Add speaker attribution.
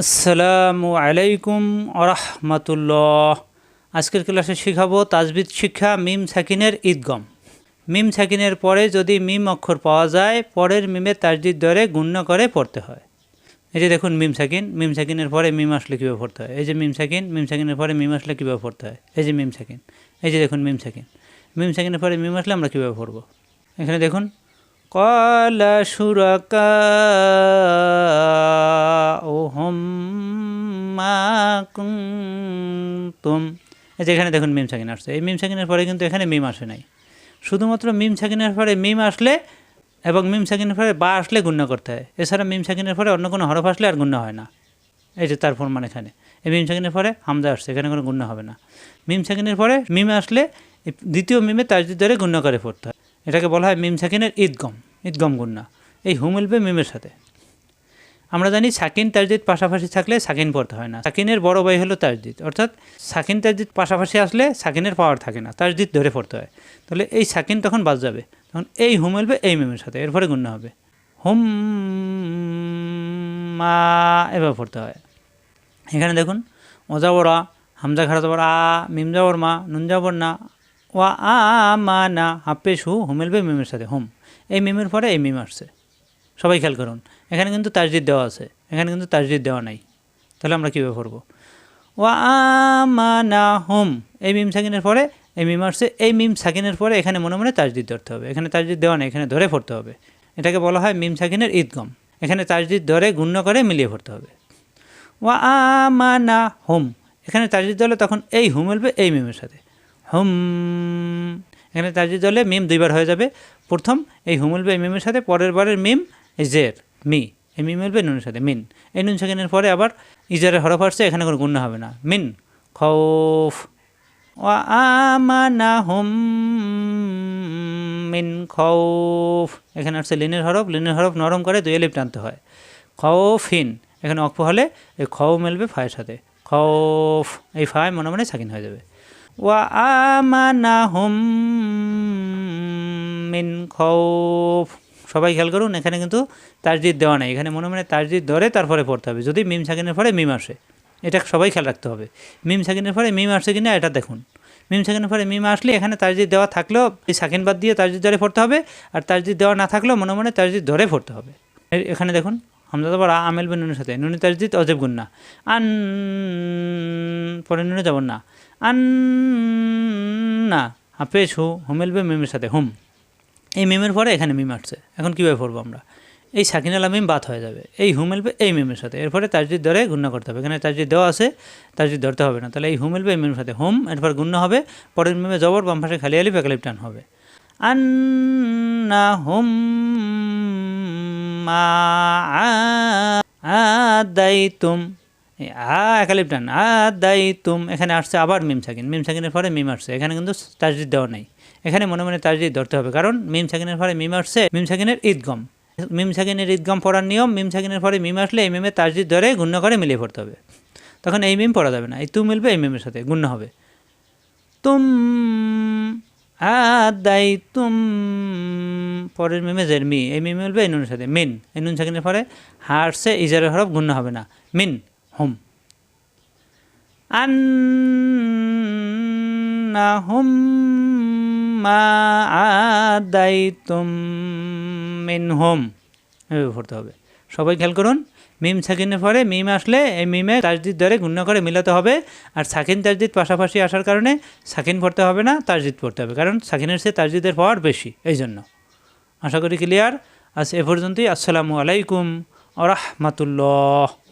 Speaker 1: আসসালামু আলাইকুম আরহামাতুল্লাহ আজকের ক্লাসে শিখাবো তাজবিদ শিক্ষা মিম সাকিনের ঈদগম। মিম সাকিনের পরে যদি মিম অক্ষর পাওয়া যায়, পরের মিমের তাজদিদ দরে গুণ্য করে পড়তে হয়। এই যে দেখুন মিম সাকিন, মিম সাকিনের পরে মিম আসলে কীভাবে পড়তে হয়? এই যে মিম সাকিন, মিম সাকিনের পরে মিম আসলে কীভাবে পড়তে হয়? এই যে মিম সাকিন, এই যে দেখুন মিম সাকিন। মিম সাকিনের পরে মিম আসলে আমরা কীভাবে পড়ব? এখানে দেখুন সুরকা ও হম তুম এই যে এখানে দেখুন মিম সাকিন আসছে। এই মিম সাকিনের পরে কিন্তু এখানে মিম আসে নাই। শুধুমাত্র মিম সাকিনের পরে মিম আসলে এবং মিম সাকিনের পরে বা আসলে গুণ্য করতে হয়। এছাড়া মিম সাকিনের পরে অন্য কোনো হরফ আসলে আর গুণ্য হয় না। এই যে তার ফরমান এখানে। এই মিম সাকিনের পরে হামজা আসছে, এখানে কোনো গুণ্য হবে না। মিম সাকিনের পরে মিম আসলে দ্বিতীয় মিমে তাজদিদ ধরে গুণ্য করে পড়তে হয়। এটাকে বলা হয় মিম সাকিনের ঈদগম। ঈদগম গুণ্য এই হু মিলবে মিমের সাথে। আমরা জানি সাকিন তাজদিদ পাশাপাশি থাকলে সাকিন পড়তে হয় না। সাকিনের বড় ভাই হলো তাজদিদ। অর্থাৎ সাকিন তাজদিদ পাশাপাশি আসলে সাকিনের পাওয়ার থাকে না, তাজদিদ ধরে পড়তে হয়। তাহলে এই সাকিন তখন বাদ যাবে। তখন এই হু মিলবে এই মিমের সাথে, এরপরে গুণ্য হবে। হুম মা এভাবে পড়তে হয়। এখানে দেখুন ওজাবরা হামজা খারা যাবর আ মিম যাবর মা নুন যাবর না, ওয়া আ মা না হাফেশ হু হুমেলবে মিমের সাথে, হুম। এই মিমের পরে এই মিম আসছে। সবাই খেয়াল করুন, এখানে কিন্তু তাজদিদ দেওয়া আছে, এখানে কিন্তু তাজদিদ দেওয়া নাই। তাহলে আমরা কীভাবে পড়ব? ওয়া আ মা না হুম এই মিম সাকিনের পরে এই মিম আসছে, এই মিম সাকিনের পরে এখানে মনে মনে তাজদিদ ধরতে হবে। এখানে তাজদিদ দেওয়া নেই, এখানে ধরে পড়তে হবে। এটাকে বলা হয় মিম সাকিনের ঈদগম এখানে তাজদিদ ধরে, গুণ্য করে মিলিয়ে পড়তে হবে। ওয়া আমানা হুম এখানে তাজদিদ দলে তখন এই হুম মিলবে এই মিমের সাথে। হুম এখানে তাজদিদ দলে মিম দুইবার হয়ে যাবে। প্রথম এই হুম মিলবে এই মিমের সাথে, পরের বারের মিম জের, মি। এই মিম মিলবে নুনের সাথে, মিন। এই নুন সেকেন্ডের পরে আবার ইজারের হরফ আসছে, এখানে কোনো গুণ্য হবে না। মিন। খৌফ। ওয়া আমানা হুম মিন খৌফ। এখানে আসছে লিনের হরফ লিনের হরফ নরম করে দুই এলিপ টানতে হয়। খৌফিন। এখানে অক্ষ হলে এই খও মেলবে ফায়ের সাথে। খৌফ। এই ফায় মনে মনে সাকিন হয়ে যাবে। মিন খৌফ। সবাই খেয়াল করুন, এখানে কিন্তু তাজদিদ দেওয়া নেই। এখানে মনে মনে তাজদিদ ধরে তারপরে পড়তে হবে। যদি মিম সাকিনের পরে মিম আসে, এটা সবাই খেয়াল রাখতে হবে। মিম সাকিনের পরে মিম আসছে কিনা, এটা দেখুন। মিম সাকিনের পরে মিম আসলে এখানে তাজদিদ দেওয়া থাকলেও এই সাকিন বাদ দিয়ে তাজদিদ ধরে পড়তে হবে, আর তাজদিদ দেওয়া না থাকলেও মনে মনে তাজদিদ ধরে পড়তে হবে। এখানে দেখুন হামজা তো আমেল বিন সাথে, নুনি তাজদিদ অজেব গুন্না। আন পরে নুনে যাব না। আন না হাফেজ হু হুমেলবে মিমের সাথে, হুম। এই মিমের পরে এখানে মিম আসছে। এখন কীভাবে পড়ব আমরা? এই সাকিনালা মিম বাদ হয়ে যাবে। এই হুমেলবে এই মিমের সাথে। এরপরে তাজদিদ ধরে গুণ্য করতে হবে। এখানে তাজদিদ দেওয়া আছে, তাজদিদ ধরতে হবে না। তাহলে এই হুমেলবে এই মিমের সাথে, হুম, এরপর গুণ্য হবে। পরের মিমে জবর, বাম খালি আলিফ একালিপ টান হবে। আন্না, হুম, মা আদাইতুম আ একালিপ টান আদাইতুম এখানে আসছে আবার মিম সাকিন। মিম সাকিনের পরে মিম আসছে। এখানে কিন্তু তাজদিদ দেওয়া নাই। এখানে মনে মনে তাজদিদ ধরতে হবে। কারণ মিম সাকিনের পরে মিম আসছে, মিম সাকিনের ঈদগম। মিম সাকিনের ঈদগম পড়ার নিয়ম, মিম সাকিনের পরে মিম আসলে এই মিমে তাজদিদ ধরে গুণ্য করে মিলিয়ে পড়তে হবে। তখন এই মিম পড়া যাবে না। এই তু মিলবে, এই মিমের সাথে গুণ্য হবে। তুম আদাই তুম, পরের মিমে জের মি এই মিম মিলবে এই নুনের সাথে। মিন, এই নুন সাকিনের পরে হারসে ইজারের হরফ গুণ্য হবে না। মিন হুম। আন্নাহুম মা আদাইতুম মিনহুম। এভাবে পড়তে হবে। সবাই খেয়াল করুন, মিম সাকিনের পরে মিম আসলে এই মিমে তাজদিদ ধরে গুণ্য করে মিলাতে হবে আর সাকিন তাজদিদ পাশাপাশি আসার কারণে সাকিন পড়তে হবে না, তাজদিদ পড়তে হবে। কারণ সাকিনের সে তাজদিদের পাওয়ার বেশি, এই জন্য। আশা করি ক্লিয়ার আজ এ পর্যন্তই। আসসালামু আলাইকুম আ রহমতুল্লাহ।